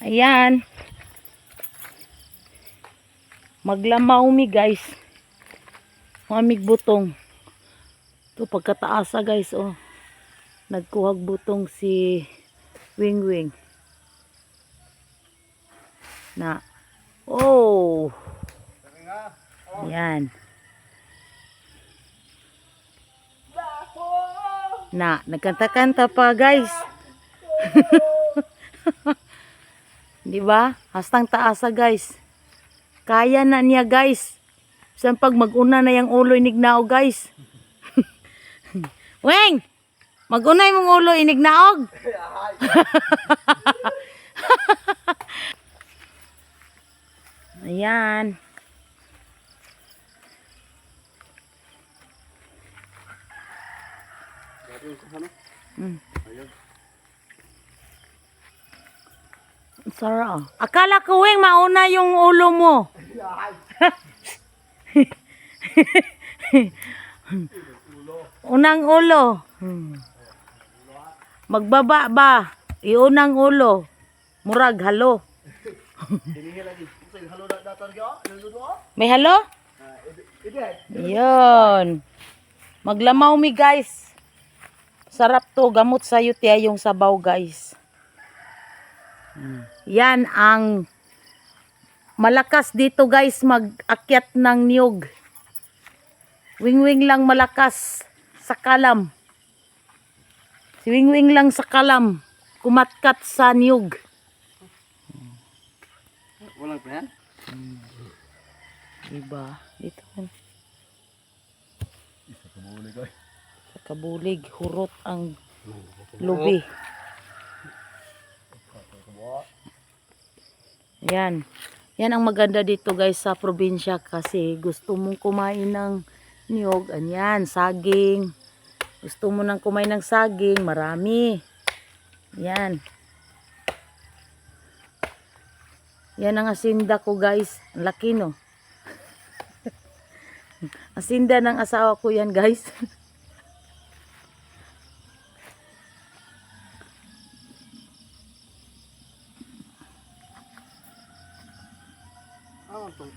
Ayan. Maglamaw mi guys. Mamig butong. Ito pagkataasa guys oh. Nagkuhag butong si Wing Wing. Na. Oh. Yan. Na, nagkanta-kanta pa guys. Di ba? Hastang taasa guys. Kaya na niya guys. Saan pag maguna na yung ulo inignao guys. Weng! Magunay mong ulo inignaog. Ayan. Mm. Sarap. Akala ko weng mauna yung ulo mo. Unang ulo. Hmm. Magbaba ba? Iunang ulo. Murag halo. May halo? Yun. Maglamaw mi guys. Sarap to. Gamot sa tiya yung sabaw guys. Hmm. Yan ang malakas dito guys mag-akyat ng niyog. Wing-wing lang malakas sa kalam. Si Wing-wing lang sa kalam. Kumatkat sa niyog. Walang plan? Diba? Dito. Sa kabulig, hurot ang lubi. Yan. Yan ang maganda dito guys sa probinsya kasi gusto mong kumain ng niyog, anyan, saging. Gusto mo nang kumain ng saging, marami. Yan. Yan ang asinda ko guys. Ang laki no. asinda ng asawa ko yan guys. I want.